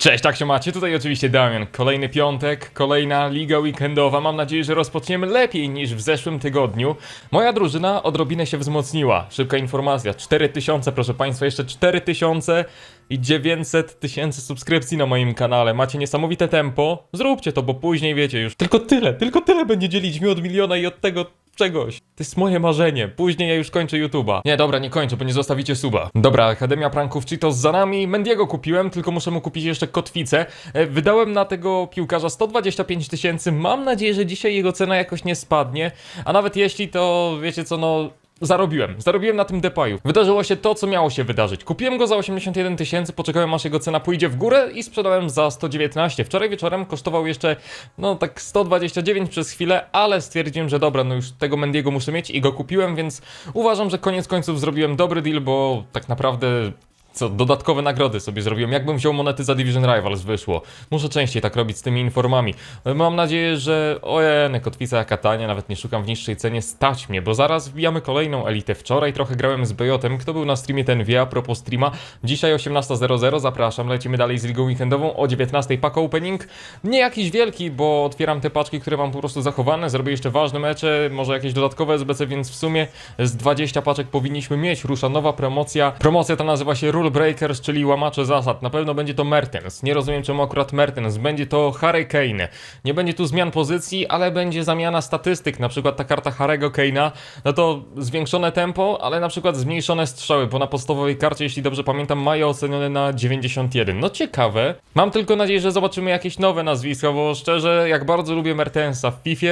Cześć, tak się macie? Tutaj oczywiście Damian. Kolejny piątek, kolejna liga weekendowa. Mam nadzieję, że rozpoczniemy lepiej niż w zeszłym tygodniu. Moja drużyna odrobinę się wzmocniła. Szybka informacja. 4000, proszę Państwa, jeszcze 4000 i 900 tysięcy subskrypcji na moim kanale. Macie niesamowite tempo. Zróbcie to, bo później wiecie już. Tylko tyle, tylko tyle będzie dzielić mi od miliona i od tego czegoś. To jest moje marzenie. Później ja już kończę YouTube'a. Nie, dobra, nie kończę, bo nie zostawicie suba. Dobra, Akademia Pranków Cheetos za nami. Mendiego kupiłem, tylko muszę mu kupić jeszcze kotwicę. E, Wydałem na tego piłkarza 125 tysięcy. Mam nadzieję, że dzisiaj jego cena jakoś nie spadnie. A nawet jeśli, to wiecie co, no... Zarobiłem, zarobiłem na tym Depayu. Wydarzyło się to, co miało się wydarzyć. Kupiłem go za 81 tysięcy, poczekałem aż jego cena pójdzie w górę i sprzedałem za 119. Wczoraj wieczorem kosztował jeszcze, no tak 129 przez chwilę, ale stwierdziłem, że dobra, no już tego Mendiego muszę mieć i go kupiłem, więc uważam, że koniec końców zrobiłem dobry deal, bo tak naprawdę co, dodatkowe nagrody sobie zrobiłem. Jakbym wziął monety za Division Rivals wyszło. Muszę częściej tak robić z tymi informami. Mam nadzieję, że ojej, kotwica jaka tania, nawet nie szukam w niższej cenie, stać mnie, bo zaraz wbijamy kolejną elitę. Wczoraj trochę grałem z Bejotem, kto był na streamie ten wie, a propos streama. Dzisiaj 18.00, zapraszam, lecimy dalej z ligą weekendową o 19.00 pack opening. Nie jakiś wielki, bo otwieram te paczki, które mam po prostu zachowane, zrobię jeszcze ważne mecze, może jakieś dodatkowe SBC, więc w sumie z 20 paczek powinniśmy mieć. Rusza nowa promocja. Promocja ta nazywa się Rule Breakers, czyli łamacze zasad. Na pewno będzie to Mertens. Nie rozumiem czemu akurat Mertens. Będzie to Harry Kane. Nie będzie tu zmian pozycji, ale będzie zamiana statystyk. Na przykład ta karta Harry'ego Kane'a, no to zwiększone tempo, ale na przykład zmniejszone strzały, bo na podstawowej karcie, jeśli dobrze pamiętam, mają ocenione na 91. No ciekawe. Mam tylko nadzieję, że zobaczymy jakieś nowe nazwiska, bo szczerze, jak bardzo lubię Mertensa w FIFA,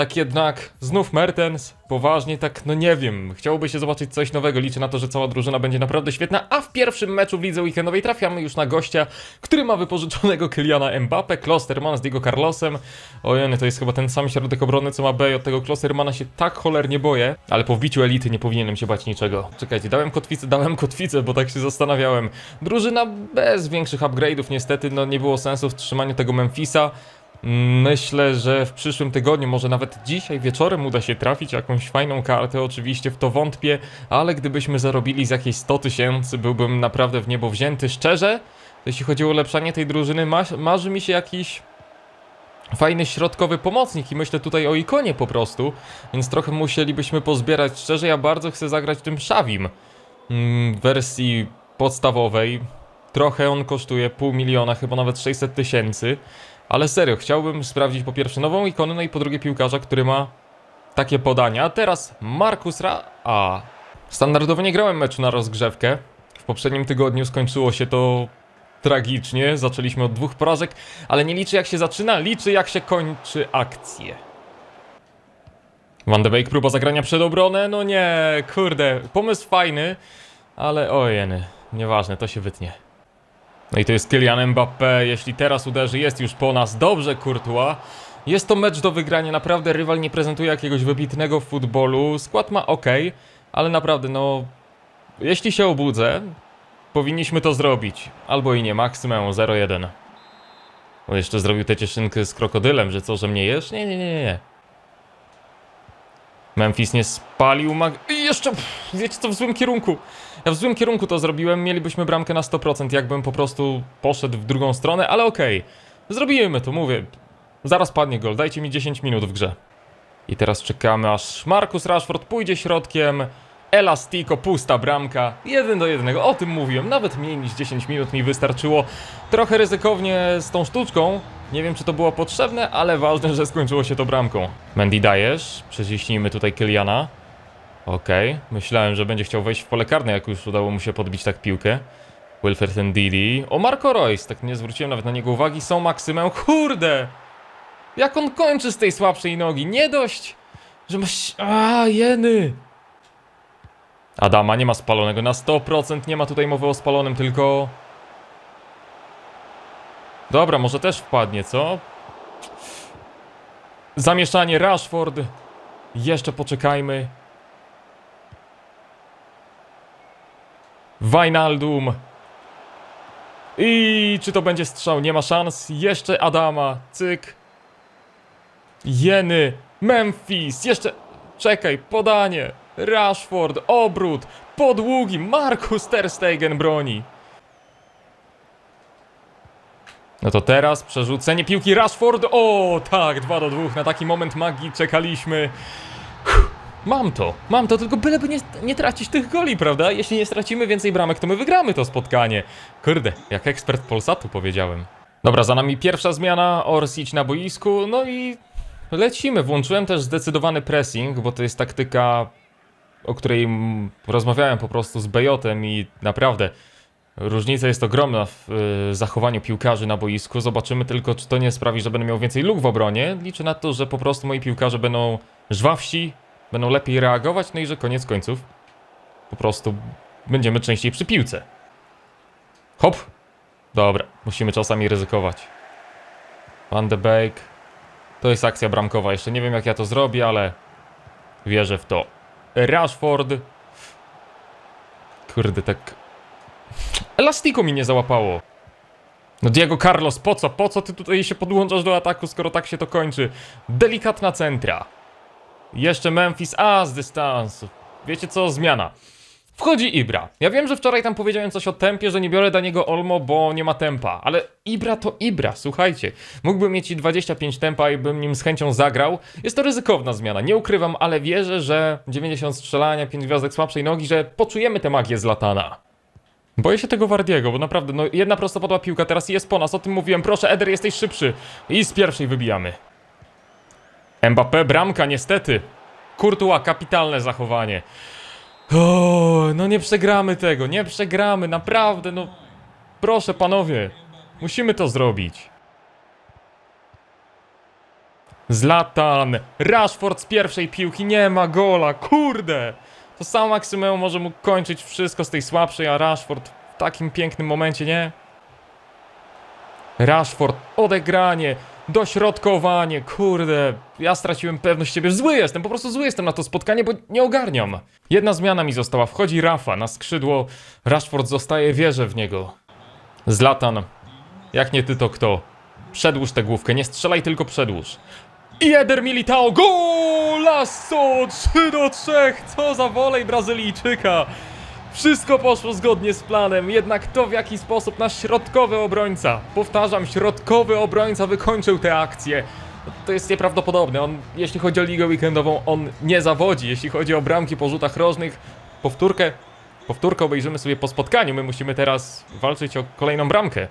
tak jednak znów Mertens, poważnie, tak no nie wiem, chciałoby się zobaczyć coś nowego. Liczę na to, że cała drużyna będzie naprawdę świetna, a w pierwszym meczu w lidze weekendowej trafiamy już na gościa, który ma wypożyczonego Kyliana Mbappe, Klosterman z Diego Carlosem. Ojej, to jest chyba ten sam środek obrony, co ma B. Od tego Klostermana się tak cholernie boję, ale po wbiciu elity nie powinienem się bać niczego. Czekajcie, dałem kotwicę, dałem kotwicę, bo tak się zastanawiałem. Drużyna bez większych upgrade'ów, niestety, no nie było sensu w trzymaniu tego Memphisa. Myślę, że w przyszłym tygodniu, może nawet dzisiaj wieczorem uda się trafić jakąś fajną kartę. Oczywiście w to wątpię, ale gdybyśmy zarobili z jakieś 100 tysięcy, byłbym naprawdę w niebo wzięty. Szczerze, jeśli chodzi o ulepszanie tej drużyny, masz, marzy mi się jakiś fajny środkowy pomocnik i myślę tutaj o ikonie po prostu, więc trochę musielibyśmy pozbierać. Szczerze, ja bardzo chcę zagrać tym Szawim mm, w wersji podstawowej. Trochę on kosztuje pół miliona, chyba nawet 600 tysięcy. Ale serio, chciałbym sprawdzić po pierwsze nową ikonę, no i po drugie piłkarza, który ma takie podania. Teraz Markus Ra... A. Standardowo nie grałem meczu na rozgrzewkę. W poprzednim tygodniu skończyło się to tragicznie. Zaczęliśmy od dwóch porażek, ale nie liczy jak się zaczyna, liczy jak się kończy akcję. Van de Beek próba zagrania przed obronę? No nie, kurde, pomysł fajny, ale ojeny, nieważne, to się wytnie. No i to jest Kylian Mbappé, jeśli teraz uderzy, jest już po nas. Dobrze, Courtois. Jest to mecz do wygrania, naprawdę rywal nie prezentuje jakiegoś wybitnego futbolu. Skład ma ok, ale naprawdę, no... Jeśli się obudzę, powinniśmy to zrobić. Albo i nie, maksimum 0-1. Bo jeszcze zrobił tę cieszynkę z krokodylem, że co, że mnie jesz? Nie, nie, nie, nie. Memphis nie spalił mag... I jeszcze, pff, wiecie co, w złym kierunku. Ja w złym kierunku to zrobiłem, mielibyśmy bramkę na 100%, jakbym po prostu poszedł w drugą stronę, ale okej. Zrobimy to, mówię. Zaraz padnie gol, dajcie mi 10 minut w grze. I teraz czekamy, aż Marcus Rashford pójdzie środkiem. Elastico, pusta bramka. Jeden do jednego, o tym mówiłem. Nawet mniej niż 10 minut mi wystarczyło. Trochę ryzykownie z tą sztuczką. Nie wiem, czy to było potrzebne, ale ważne, że skończyło się to bramką. Mendy dajesz, przeciśnijmy tutaj Kyliana. Okej, myślałem, że będzie chciał wejść w pole karne, jak już udało mu się podbić tak piłkę. Wilfred Ndidi. O, Marco Royce, tak nie zwróciłem nawet na niego uwagi. Są Maksymem, kurde! Jak on kończy z tej słabszej nogi? Nie dość, że masz... A, jeny! Adama nie ma spalonego na 100%, nie ma tutaj mowy o spalonym, tylko... Dobra, może też wpadnie, co? Zamieszanie Rashford. Jeszcze poczekajmy. Wijnaldum. I czy to będzie strzał? Nie ma szans. Jeszcze Adama. Cyk. Jeny. Memphis. Jeszcze. Czekaj. Podanie. Rashford. Obrót. Podługi. Markus Ter Stegen broni. No to teraz przerzucenie piłki Rashford. O, tak, 2 do 2. Na taki moment magii czekaliśmy. Mam to, mam to, tylko byleby nie, nie tracić tych goli, prawda? Jeśli nie stracimy więcej bramek, to my wygramy to spotkanie. Kurde, jak ekspert Polsatu powiedziałem. Dobra, za nami pierwsza zmiana, Orsic na boisku, no i lecimy. Włączyłem też zdecydowany pressing, bo to jest taktyka, o której rozmawiałem po prostu z Bejotem i naprawdę Różnica jest ogromna w y, zachowaniu piłkarzy na boisku. Zobaczymy tylko, czy to nie sprawi, że będę miał więcej luk w obronie. Liczę na to, że po prostu moi piłkarze będą żwawsi, będą lepiej reagować, no i że koniec końców po prostu będziemy częściej przy piłce. Hop! Dobra, musimy czasami ryzykować. Van de Beek. To jest akcja bramkowa. Jeszcze nie wiem, jak ja to zrobię, ale wierzę w to. Rashford. Kurde, tak Elastiku mi nie załapało. No Diego Carlos, po co? Po co ty tutaj się podłączasz do ataku, skoro tak się to kończy? Delikatna centra. Jeszcze Memphis, a z dystansu. Wiecie co? Zmiana. Wchodzi Ibra. Ja wiem, że wczoraj tam powiedziałem coś o tempie, że nie biorę Daniego Olmo, bo nie ma tempa. Ale Ibra to Ibra, słuchajcie. Mógłbym mieć i 25 tempa i bym nim z chęcią zagrał. Jest to ryzykowna zmiana, nie ukrywam, ale wierzę, że 90 strzelania, 5 gwiazdek słabszej nogi, że poczujemy tę magię z Latana. Boję się tego Wardiego, bo naprawdę, no jedna prostopadła piłka teraz jest po nas, o tym mówiłem. Proszę, Eder, jesteś szybszy. I z pierwszej wybijamy. Mbappé, bramka, niestety. Courtois, kapitalne zachowanie. O, no nie przegramy tego, nie przegramy, naprawdę, no. Proszę, panowie, musimy to zrobić. Zlatan, Rashford z pierwszej piłki, nie ma gola, kurde! To sam Maksymeo może mógł kończyć wszystko z tej słabszej, a Rashford w takim pięknym momencie, nie? Rashford, odegranie, dośrodkowanie, kurde, ja straciłem pewność siebie, zły jestem, po prostu zły jestem na to spotkanie, bo nie ogarniam. Jedna zmiana mi została, wchodzi Rafa na skrzydło, Rashford zostaje, wierzę w niego. Zlatan, jak nie ty to kto? Przedłuż tę główkę, nie strzelaj, tylko przedłuż. I Eder Militao, golasso 3 do 3, co za wolej Brazylijczyka. Wszystko poszło zgodnie z planem, jednak to w jaki sposób nasz środkowy obrońca, powtarzam, środkowy obrońca wykończył tę akcję. To jest nieprawdopodobne, on, jeśli chodzi o ligę weekendową, on nie zawodzi, jeśli chodzi o bramki po rzutach rożnych, powtórkę, powtórkę obejrzymy sobie po spotkaniu, my musimy teraz walczyć o kolejną bramkę.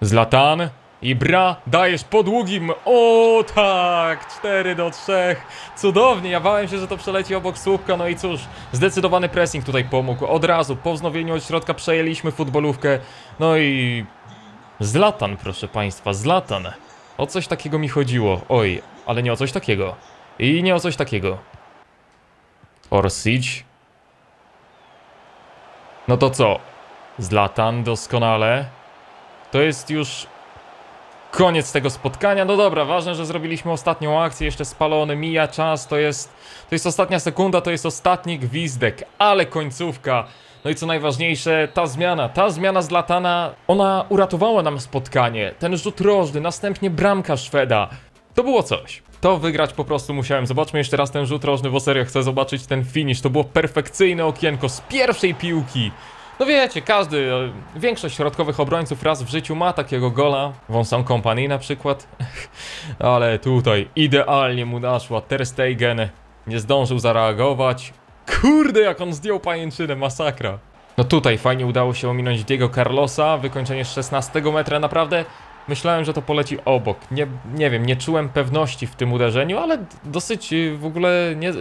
Zlatan. Ibra, dajesz po długim. O tak, 4 do 3. Cudownie, ja bałem się, że to przeleci obok słupka. No i cóż, zdecydowany pressing tutaj pomógł. Od razu, po wznowieniu od środka przejęliśmy futbolówkę. No i... Zlatan, proszę państwa, Zlatan. O coś takiego mi chodziło. Oj, ale nie o coś takiego. I nie o coś takiego. Orsic. No to co? Zlatan doskonale. To jest już koniec tego spotkania. No dobra, ważne, że zrobiliśmy ostatnią akcję, jeszcze spalony, mija czas, to jest, to jest ostatnia sekunda, to jest ostatni gwizdek, ale końcówka. No i co najważniejsze, ta zmiana, ta zmiana z Latana, ona uratowała nam spotkanie. Ten rzut rożny, następnie bramka Szweda. To było coś. To wygrać po prostu musiałem. Zobaczmy jeszcze raz ten rzut rożny, bo serio chcę zobaczyć ten finish. To było perfekcyjne okienko z pierwszej piłki. No wiecie, każdy, e, większość środkowych obrońców raz w życiu ma takiego gola. Wąsam Company na przykład. Ale tutaj idealnie mu naszła. Ter Stegen nie zdążył zareagować. Kurde, jak on zdjął pajęczynę, masakra. No tutaj fajnie udało się ominąć Diego Carlosa, wykończenie z 16 metra, naprawdę myślałem, że to poleci obok. Nie, nie wiem, nie czułem pewności w tym uderzeniu, ale dosyć y, w ogóle nie,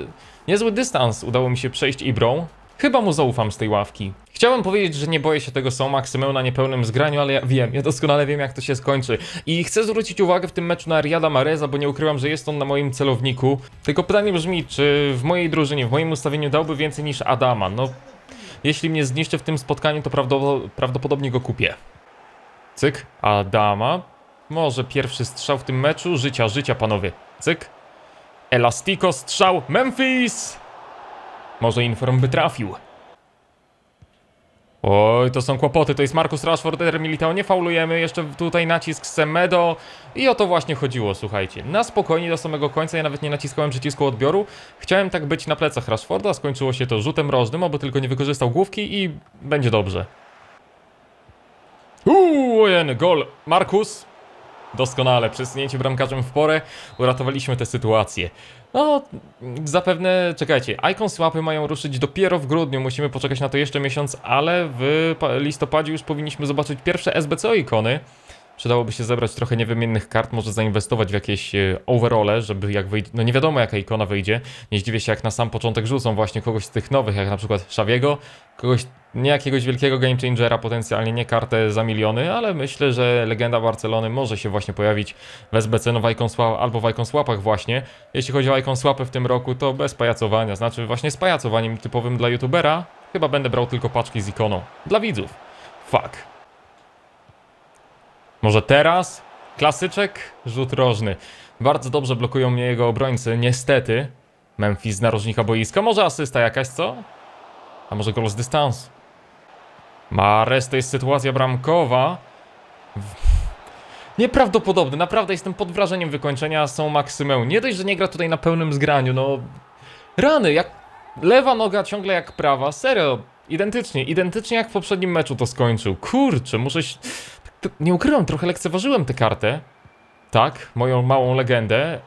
niezły dystans udało mi się przejść Ibrą. Chyba mu zaufam z tej ławki. Chciałem powiedzieć, że nie boję się tego są Maksymeu na niepełnym zgraniu, ale ja wiem, ja doskonale wiem jak to się skończy. I chcę zwrócić uwagę w tym meczu na Riada Mareza, bo nie ukrywam, że jest on na moim celowniku. Tylko pytanie brzmi, czy w mojej drużynie, w moim ustawieniu dałby więcej niż Adama? No, jeśli mnie zniszczy w tym spotkaniu, to prawdopo- prawdopodobnie go kupię. Cyk, Adama. Może pierwszy strzał w tym meczu. Życia, życia, panowie. Cyk. Elastiko, strzał. Memphis! Może Inform by trafił. Oj, to są kłopoty, to jest Marcus Rashford, Eder Militao, nie faulujemy, jeszcze tutaj nacisk Semedo. I o to właśnie chodziło, słuchajcie. Na spokojnie do samego końca, ja nawet nie naciskałem przycisku odbioru, chciałem tak być na plecach Rashforda, skończyło się to rzutem rożnym, oby tylko nie wykorzystał główki i będzie dobrze. Uuu, gol, Marcus, Doskonale, przesunięcie bramkarzem w porę, uratowaliśmy tę sytuację. No, zapewne, czekajcie, Icon Swapy mają ruszyć dopiero w grudniu, musimy poczekać na to jeszcze miesiąc, ale w pa- listopadzie już powinniśmy zobaczyć pierwsze SBCO ikony. Przydałoby się zebrać trochę niewymiennych kart, może zainwestować w jakieś e, overole, żeby jak wyjdzie, no nie wiadomo jaka ikona wyjdzie. Nie zdziwię się jak na sam początek rzucą właśnie kogoś z tych nowych, jak na przykład Xaviego, kogoś, nie jakiegoś wielkiego game changera, potencjalnie nie kartę za miliony, ale myślę, że legenda Barcelony może się właśnie pojawić w SBC no w Icon Swap, albo w Icon Swapach właśnie. Jeśli chodzi o Icon Swapy w tym roku, to bez pajacowania, znaczy właśnie z pajacowaniem typowym dla youtubera, chyba będę brał tylko paczki z ikoną. Dla widzów. Fuck. Może teraz? Klasyczek? Rzut rożny. Bardzo dobrze blokują mnie jego obrońcy, niestety. Memphis z narożnika boiska. Może asysta jakaś, co? A może gol z dystansu? Mares to jest sytuacja bramkowa. Nieprawdopodobne, naprawdę jestem pod wrażeniem wykończenia są Maksymę. Nie dość, że nie gra tutaj na pełnym zgraniu, no... Rany, jak... Lewa noga ciągle jak prawa, serio. Identycznie, identycznie jak w poprzednim meczu to skończył. Kurczę, muszę się... Nie ukrywam, trochę lekceważyłem tę kartę. Tak, moją małą legendę.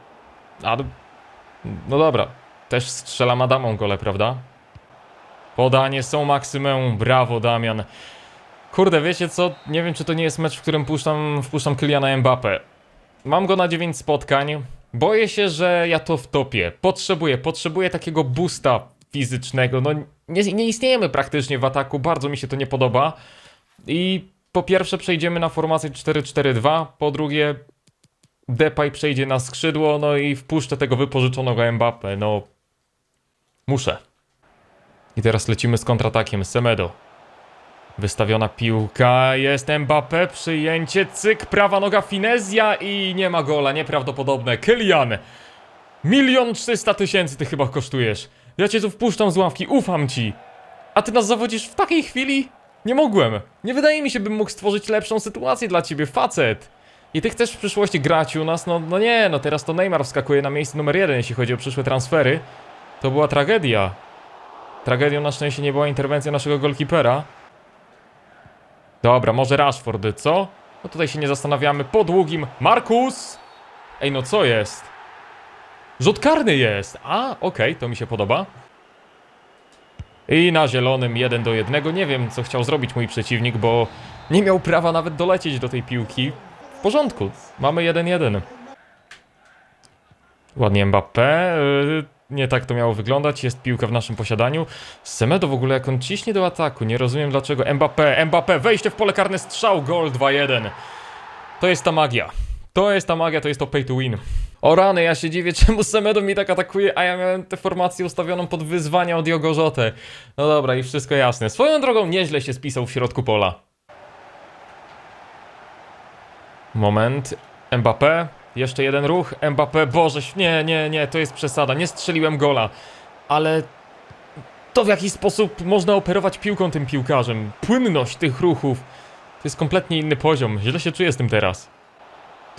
Ale... No dobra, też strzelam Adamą gole, prawda? Podanie są Maksymę, brawo Damian. Kurde, wiecie co? Nie wiem, czy to nie jest mecz, w którym puszczam, wpuszczam Kyliana Mbappé. Mam go na 9 spotkań. Boję się, że ja to wtopię. Potrzebuję, potrzebuję takiego boosta fizycznego. No, nie, nie istniejemy praktycznie w ataku, bardzo mi się to nie podoba. I po pierwsze przejdziemy na formację 4-4-2, po drugie Depay przejdzie na skrzydło, no i wpuszczę tego wypożyczonego Mbappé. No, muszę. I teraz lecimy z kontratakiem. Semedo. Wystawiona piłka, jest Mbappé, przyjęcie, cyk, prawa noga Finezja i nie ma gola, nieprawdopodobne. Kylian, milion trzysta tysięcy ty chyba kosztujesz. Ja cię tu wpuszczam z ławki, ufam ci. A ty nas zawodzisz w takiej chwili? Nie mogłem. Nie wydaje mi się, bym mógł stworzyć lepszą sytuację dla ciebie, facet. I ty chcesz w przyszłości grać u nas? No, no nie, no teraz to Neymar wskakuje na miejsce numer jeden, jeśli chodzi o przyszłe transfery. To była tragedia. Tragedią na szczęście nie była interwencja naszego golkipera. Dobra, może Rashford, co? No tutaj się nie zastanawiamy. Po długim. Markus! Ej, no co jest? Rzut karny jest! A, okej, to mi się podoba. I na zielonym 1 do 1. Nie wiem, co chciał zrobić mój przeciwnik, bo nie miał prawa nawet dolecieć do tej piłki. W porządku, mamy 1-1. Ładnie Mbappé. Nie tak to miało wyglądać. Jest piłka w naszym posiadaniu. Semedo w ogóle jak on ciśnie do ataku. Nie rozumiem dlaczego. Mbappé, Mbappé, wejście w pole karne, strzał, gol 2-1. To jest ta magia. To jest ta magia, to jest to pay to win. O rany, ja się dziwię, czemu Semedo mi tak atakuje, a ja miałem tę formację ustawioną pod wyzwania od Diogo Jotę. No dobra, i wszystko jasne. Swoją drogą nieźle się spisał w środku pola. Moment. Mbappé. Jeszcze jeden ruch. Mbappé. Boże, nie, nie, nie, to jest przesada. Nie strzeliłem gola. Ale to w jaki sposób można operować piłką tym piłkarzem. Płynność tych ruchów. To jest kompletnie inny poziom. Źle się czuję z tym teraz.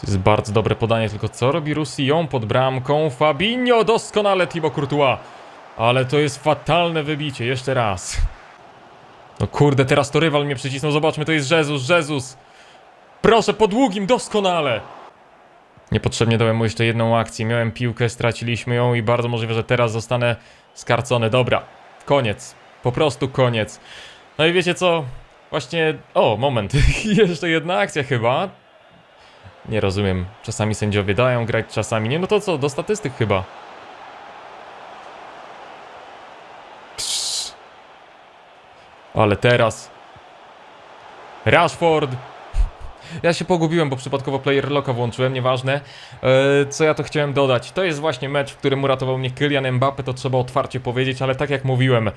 To jest bardzo dobre podanie, tylko co robi Roussillon pod bramką? Fabinho, doskonale Thibaut Courtois. Ale to jest fatalne wybicie, jeszcze raz. No kurde, teraz to rywal mnie przycisnął, zobaczmy, to jest Jezus, Jezus. Proszę, po długim, doskonale. Niepotrzebnie dałem mu jeszcze jedną akcję, miałem piłkę, straciliśmy ją i bardzo możliwe, że teraz zostanę skarcony. Dobra, koniec, po prostu koniec. No i wiecie co? Właśnie, o, moment, jeszcze jedna akcja chyba. Nie rozumiem. Czasami sędziowie dają grać, czasami nie. No to co, do statystyk chyba. Psz. Ale teraz. Rashford. Ja się pogubiłem, bo przypadkowo player locka włączyłem, nieważne. Eee, co ja to chciałem dodać? To jest właśnie mecz, w którym uratował mnie Kylian Mbappe, to trzeba otwarcie powiedzieć, ale tak jak mówiłem,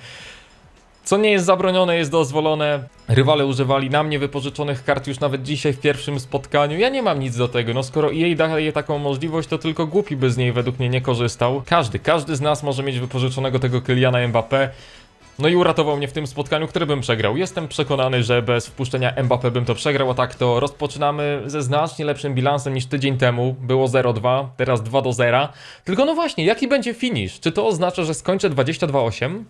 co nie jest zabronione, jest dozwolone. Rywale używali na mnie wypożyczonych kart już nawet dzisiaj w pierwszym spotkaniu. Ja nie mam nic do tego. No skoro EA daje taką możliwość, to tylko głupi by z niej według mnie nie korzystał. Każdy, każdy z nas może mieć wypożyczonego tego Kyliana Mbappé. No i uratował mnie w tym spotkaniu, które bym przegrał. Jestem przekonany, że bez wpuszczenia Mbappé bym to przegrał, a tak to rozpoczynamy ze znacznie lepszym bilansem niż tydzień temu. Było 0-2, teraz 2 do 0. Tylko no właśnie, jaki będzie finish? Czy to oznacza, że skończę 22-8?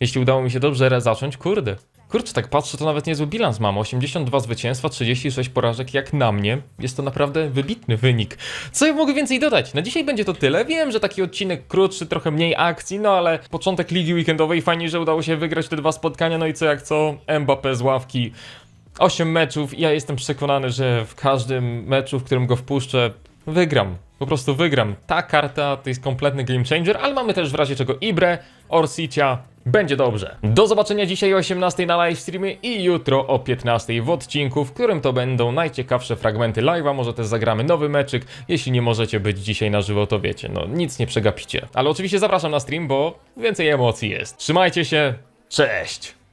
Jeśli udało mi się dobrze zacząć, kurde. Kurczę, tak patrzę, to nawet niezły bilans mam. 82 zwycięstwa, 36 porażek jak na mnie. Jest to naprawdę wybitny wynik. Co ja mogę więcej dodać? Na dzisiaj będzie to tyle. Wiem, że taki odcinek krótszy, trochę mniej akcji, no ale początek ligi weekendowej, fajnie, że udało się wygrać te dwa spotkania, no i co jak co, Mbappé z ławki. 8 meczów i ja jestem przekonany, że w każdym meczu, w którym go wpuszczę, wygram. Po prostu wygram. Ta karta to jest kompletny game changer, ale mamy też w razie czego Ibre, Orsicia. Będzie dobrze. Do zobaczenia dzisiaj o 18 na live streamie i jutro o 15 w odcinku, w którym to będą najciekawsze fragmenty live'a. Może też zagramy nowy meczyk. Jeśli nie możecie być dzisiaj na żywo, to wiecie, no nic nie przegapicie. Ale oczywiście zapraszam na stream, bo więcej emocji jest. Trzymajcie się. Cześć!